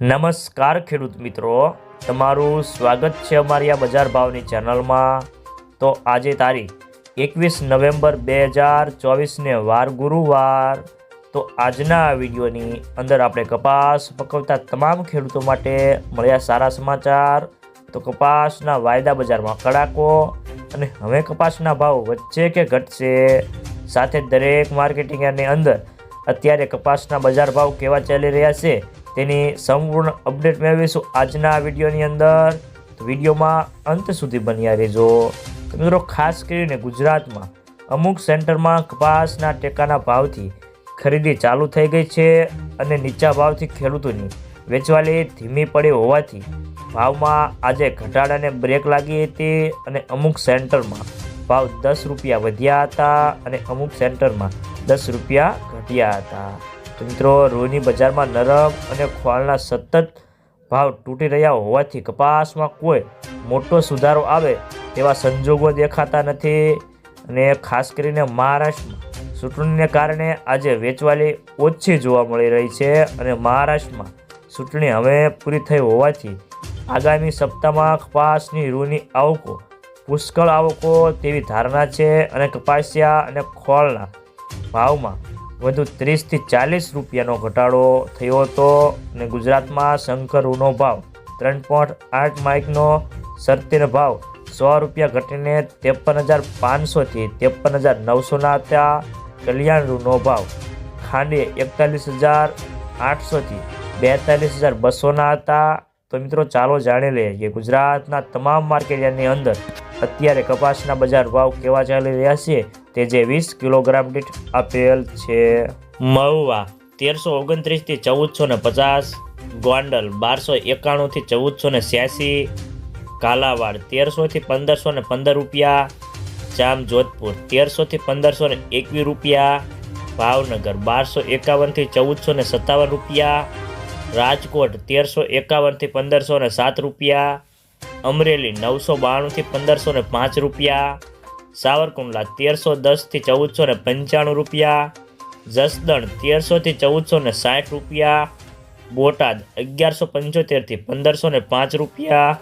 નમસ્કાર ખેડૂત મિત્રો. તમારું સ્વાગત છે અમારી આ બજાર ભાવની ચેનલમાં. તો આજે તારીખ એકવીસ નવેમ્બર બે હજાર ચોવીસને વાર ગુરુવાર. તો આજના વિડીયોની અંદર આપણે કપાસ પકવતા તમામ ખેડૂતો માટે મળ્યા સારા સમાચાર. તો કપાસના વાયદા બજારમાં કડાકો અને હવે કપાસના ભાવ વધશે કે ઘટશે? સાથે દરેક માર્કેટિંગની અંદર અત્યારે કપાસના બજાર ભાવ કેવા ચાલી રહ્યા છે? તેની સંપૂર્ણ અપડેટ મેળવીશું આજના વિડીયોની અંદર. વિડીયોમાં અંત સુધી બન્યા રહેજો. મિત્રો, ખાસ કરીને ગુજરાતમાં અમુક સેન્ટરમાં કપાસના ટેકાના ભાવથી ખરીદી ચાલુ થઈ ગઈ છે અને નીચા ભાવથી ખેડૂતોની વેચવાલી ધીમી પડી હોવાથી ભાવમાં આજે ઘટાડાને બ્રેક લાગી હતી અને અમુક સેન્ટરમાં ભાવ દસ રૂપિયા વધ્યા હતા અને અમુક સેન્ટરમાં દસ રૂપિયા ઘટ્યા હતા. તો મિત્રો બજારમાં નરમ અને ખોળના સતત ભાવ તૂટી રહ્યા હોવાથી કપાસમાં કોઈ મોટો સુધારો આવે તેવા સંજોગો દેખાતા નથી અને ખાસ કરીને મહારાષ્ટ્રમાં ચૂંટણીને કારણે આજે વેચવાલી ઓછી જોવા મળી રહી છે અને મહારાષ્ટ્રમાં ચૂંટણી હવે પૂરી થઈ હોવાથી આગામી સપ્તાહમાં કપાસની રૂની આવકો, પુષ્કળ આવકો તેવી ધારણા છે અને કપાસિયા અને ખોળના ભાવમાં વધુ ત્રીસથી ચાલીસ રૂપિયાનો ઘટાડો થયો હતો અને ગુજરાતમાં શંકર રૂનો ભાવ ત્રણ પોઈન્ટ આઠ માઇકનો શરતીનો ભાવ સો રૂપિયા ઘટીને ત્રેપન હજાર પાંચસોથી ત્રેપન હજાર નવસોના હતા. કલ્યાણ રૂનો ભાવ ખાંડે એકતાલીસ હજાર આઠસોથી બેતાલીસ હજાર બસોના હતા. તો મિત્રો ચાલો જાણી લઈએ કે ગુજરાતના તમામ માર્કેટની અંદર અત્યારે કપાસના બજાર ભાવ કેવા ચાલી રહ્યા છે. તે જે વીસ કિલોગ્રામ દીઠ આપેલ છે. મહુવા, તેરસો ઓગણત્રીસથી ચૌદસો ને પચાસ. ગોંડલ, બારસો એકાણુંથી ચૌદસો ને છ્યાસી. કાલાવાડ તેરસોથી પંદરસો ને પંદર રૂપિયા. જામ જોધપુર તેરસોથી પંદરસો ને એકવીસ રૂપિયા. ભાવનગર, બારસો એકાવનથી ચૌદસો ને સત્તાવન રૂપિયા. રાજકોટ, તેરસો એકાવનથી પંદરસો ને સાત રૂપિયા. અમરેલી, નવસો બાણુંથી પંદરસો ને પાંચ રૂપિયા. સાવરકુંડલા તેરસો દસથી ચૌદસો ને પંચાણું રૂપિયા, જસદણ તેરસોથી ચૌદસો ને સાઠ રૂપિયા, બોટાદ અગિયારસો પંચોતેરથી પંદરસો ને પાંચ રૂપિયા